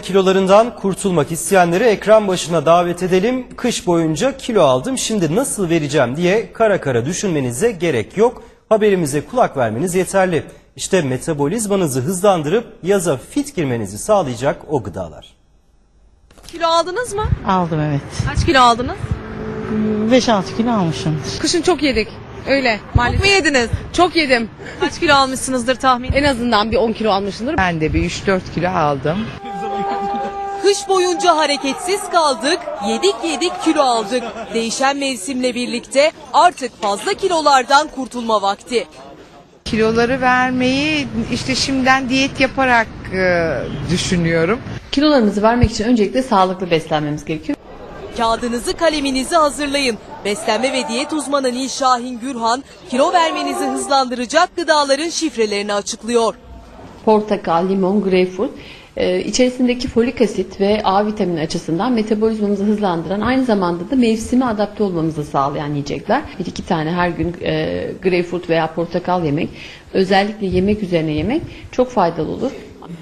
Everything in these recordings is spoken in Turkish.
Kilolarından kurtulmak isteyenleri ekran başına davet edelim. Kış boyunca kilo aldım şimdi nasıl vereceğim diye kara kara düşünmenize gerek yok. Haberimize kulak vermeniz yeterli. İşte metabolizmanızı hızlandırıp yaza fit girmenizi sağlayacak o gıdalar. Kilo aldınız mı? Aldım evet. Kaç kilo aldınız? 5-6 kilo almışım. Kışın çok yedik. Öyle Çok maalesef. mu yediniz? Çok yedim. Kaç kilo almışsınızdır tahmin? En azından bir 10 kilo almışımdır. Ben de bir 3-4 kilo aldım. Kış boyunca hareketsiz kaldık, yedik yedik kilo aldık. Değişen mevsimle birlikte artık fazla kilolardan kurtulma vakti. Kiloları vermeyi işte şimdiden diyet yaparak e, düşünüyorum. Kilolarımızı vermek için öncelikle sağlıklı beslenmemiz gerekiyor. Kağıdınızı kaleminizi hazırlayın. Beslenme ve diyet uzmanı Nil Şahin Gürhan, kilo vermenizi hızlandıracak gıdaların şifrelerini açıklıyor. Portakal, limon, greyfurt e, içerisindeki folik asit ve A vitamini açısından metabolizmamızı hızlandıran aynı zamanda da mevsime adapte olmamızı sağlayan yiyecekler. Bir iki tane her gün e, greyfurt veya portakal yemek özellikle yemek üzerine yemek çok faydalı olur.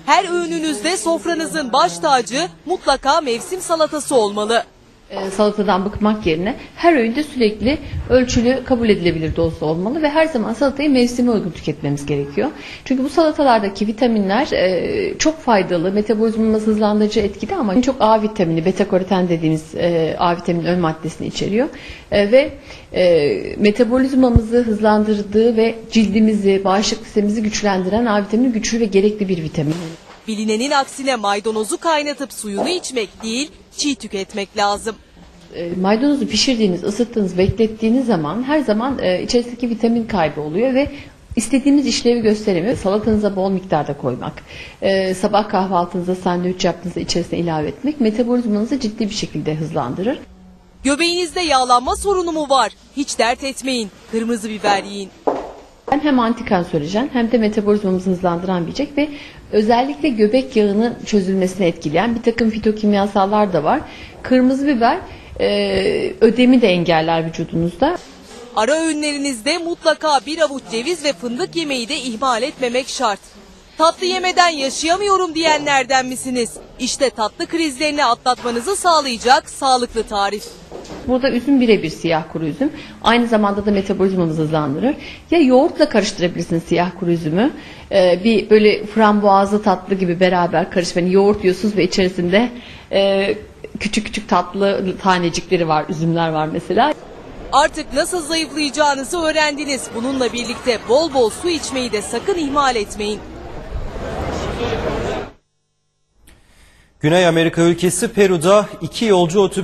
Her öğününüzde sofranızın baş tacı mutlaka mevsim salatası olmalı. E, salatadan bıkmak yerine her öğünde sürekli ölçülü kabul edilebilir dozda olmalı ve her zaman salatayı mevsime uygun tüketmemiz gerekiyor. Çünkü bu salatalardaki vitaminler e, çok faydalı, metabolizmamızı hızlandırıcı etkili ama en çok A vitamini, beta karoten dediğimiz e, A vitamini ön maddesini içeriyor. E, ve e, metabolizmamızı hızlandırdığı ve cildimizi, bağışıklık sistemimizi güçlendiren A vitamini güçlü ve gerekli bir vitamin. Bilinenin aksine maydanozu kaynatıp suyunu içmek değil, çiğ tüketmek lazım. E, maydanozu pişirdiğiniz, ısıttığınız, beklettiğiniz zaman her zaman e, içerisindeki vitamin kaybı oluyor ve istediğimiz işlevi gösteremiyor. Salatanıza bol miktarda koymak, e, sabah kahvaltınıza sandviç yaptığınızda içerisine ilave etmek metabolizmanızı ciddi bir şekilde hızlandırır. Göbeğinizde yağlanma sorunu mu var? Hiç dert etmeyin. Kırmızı biber yiyin. Ben hem antikanserojen hem de metabolizmamızı hızlandıran bir yiyecek ve özellikle göbek yağının çözülmesine etkileyen bir takım fitokimyasallar da var. Kırmızı biber e, ödemi de engeller vücudunuzda. Ara öğünlerinizde mutlaka bir avuç ceviz ve fındık yemeği de ihmal etmemek şart. Tatlı yemeden yaşayamıyorum diyenlerden misiniz? İşte tatlı krizlerini atlatmanızı sağlayacak sağlıklı tarif. Burada üzüm birebir siyah kuru üzüm. Aynı zamanda da metabolizmamızı hızlandırır. Ya yoğurtla karıştırabilirsiniz siyah kuru üzümü. Ee, bir böyle frambuazlı tatlı gibi beraber karışıp hani yoğurt yiyorsunuz ve içerisinde e, küçük küçük tatlı tanecikleri var, üzümler var mesela. Artık nasıl zayıflayacağınızı öğrendiniz. Bununla birlikte bol bol su içmeyi de sakın ihmal etmeyin. Güney Amerika ülkesi Peru'da iki yolcu otobüs